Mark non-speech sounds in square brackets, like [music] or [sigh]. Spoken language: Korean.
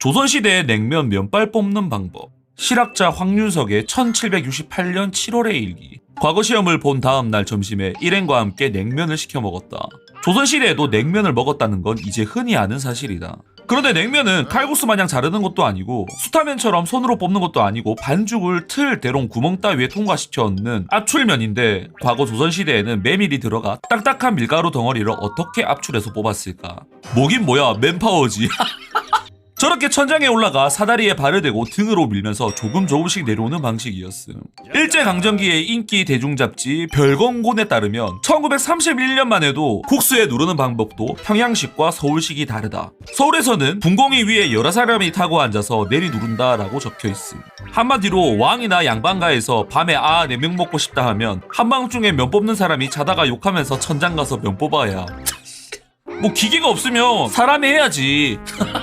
조선시대의 냉면 면발 뽑는 방법. 실학자 황윤석의 1768년 7월의 일기. 과거 시험을 본 다음 날 점심에 일행과 함께 냉면을 시켜 먹었다. 조선시대에도 냉면을 먹었다는 건 이제 흔히 아는 사실이다. 그런데 냉면은 칼국수 마냥 자르는 것도 아니고 수타면처럼 손으로 뽑는 것도 아니고 반죽을 틀, 대롱, 구멍 따위에 통과시켜 얻는 압출면인데 과거 조선시대에는 메밀이 들어가 딱딱한 밀가루 덩어리를 어떻게 압출해서 뽑았을까? 뭐긴 뭐야 맨파워지. [laughs] 저렇게 천장에 올라가 사다리에 발을 대고 등으로 밀면서 조금 조금씩 내려오는 방식이었음. 일제강점기의 인기 대중잡지 별건곤에 따르면 1931년만 해도 국수에 누르는 방법도 평양식과 서울식이 다르다. 서울에서는 분공이 위에 여러 사람이 타고 앉아서 내리 누른다 라고 적혀 있음. 한마디로 왕이나 양반가에서 밤에 아네명 먹고 싶다 하면 한밤중에 면 뽑는 사람이 자다가 욕하면서 천장 가서 면 뽑아야. 뭐 기계가 없으면 사람이 해야지. [laughs]